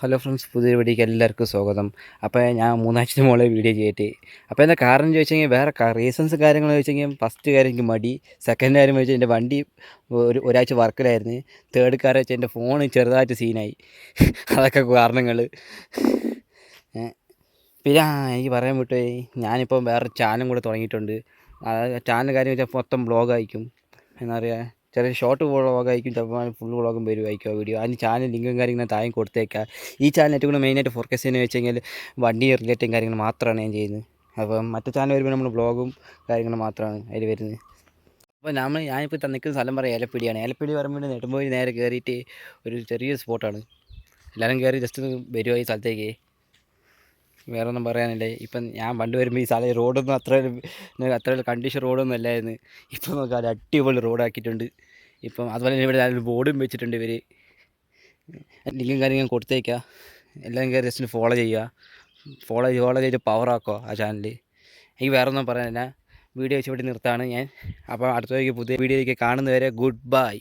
Hello friends പുതിയ വീഡിയോക്ക് എല്ലാവർക്കും സ്വാഗതം. അപ്പോൾ ഞാൻ മൂന്നാഴ്ച മോളെ വീഡിയോ ചെയ്തിട്ട്. അപ്പോൾ എന്താ കാരണം ചോദിച്ചാൽ വേറെ റീസൺസ് കാര്യങ്ങൾ ചോദിച്ചെങ്കിൽ ഫസ്റ്റ് കാര്യം എനിക്ക് മടി. സെക്കൻഡ് കാര്യം ചോദിച്ചാൽ എന്റെ വണ്ടി ഒരു ഒരാഴ്ച വർക്കിലായിരുന്നു. തേർഡ് കാര്യം വെച്ചാൽ എന്റെ ഫോൺ ചെറുതായിട്ട് സീനായി അതൊക്കെ കാരണങ്ങൾ പിന്നെ ആ, എനിക്ക് പറയാൻ വിട്ടേ ഞാനിപ്പം വേറെ ചാനലും കൂടെ തുടങ്ങിയിട്ടുണ്ട്. ചാനൽ കാര്യം വെച്ചാൽ മൊത്തം ബ്ലോഗ് അയക്കും എന്താ പറയുക ചെറിയ ഷോർട്ട് വ്ളോഗായിരിക്കും ചിലപ്പോൾ ഫുൾ വ്ളോഗും വരുമായിരിക്കും ആ വീഡിയോ അതിന് ചാനൽ ലിങ്കും കാര്യങ്ങളും താഴെ കൊടുത്തേക്കാം. ഈ ചാനൽ ഏറ്റവും കൂടുതൽ മെയിനായിട്ട് ഫോക്കസ് ചെയ്യുന്നത് വെച്ച് കഴിഞ്ഞാൽ വണ്ടി റിലേറ്റഡ് കാര്യങ്ങൾ മാത്രമാണ് ഞാൻ ചെയ്യുന്നത്. അപ്പം മറ്റു ചാനൽ വരുമ്പോൾ നമ്മൾ വ്ളോഗും കാര്യങ്ങളും മാത്രമാണ് അതിൽ വരുന്നത്. അപ്പോൾ നമ്മൾ ഞാനിപ്പോൾ തന്നിക്കുന്ന സ്ഥലം പറയാം ഏലപ്പിടിയാണ് ഏലപ്പിടി പറയുമ്പോൾ നെടുമ്പോയി നേരെ കയറിയിട്ട് ഒരു ചെറിയ സ്പോട്ടാണ് എല്ലാവരും കയറി ജസ്റ്റ് വരുമോ ഈ സ്ഥലത്തേക്ക്. വേറെ ഒന്നും പറയാനില്ല. ഇപ്പം ഞാൻ പണ്ട് വരുമ്പോൾ ഈ സ്ഥലം റോഡൊന്നും അത്ര ഒരു- അത്ര കണ്ടീഷൻ റോഡൊന്നും അല്ലായിരുന്നു. ഇപ്പം നോക്കാം അടിപൊളി റോഡാക്കിയിട്ടുണ്ട്. ഇപ്പം അതുപോലെ തന്നെ ഇവിടെ നല്ലൊരു ബോർഡും വെച്ചിട്ടുണ്ട് ഇവർ ലിങ്കും കാര്യങ്ങളും കൊടുത്തേക്കുക എല്ലാം കയറി ജസ്റ്റ് ഫോളോ ചെയ്യുക. ഫോളോ ഫോളോ ചെയ്ത് പവറാക്കുക ആ ചാനൽ എനിക്ക് വേറെ ഒന്നും പറയാനില്ല. വീഡിയോ വെച്ച് ഇവിടെ നിർത്താണ് ഞാൻ. അപ്പോൾ അടുത്തേക്ക് പുതിയ വീഡിയോയിലേക്ക് കാണുന്നവരെ ഗുഡ് ബൈ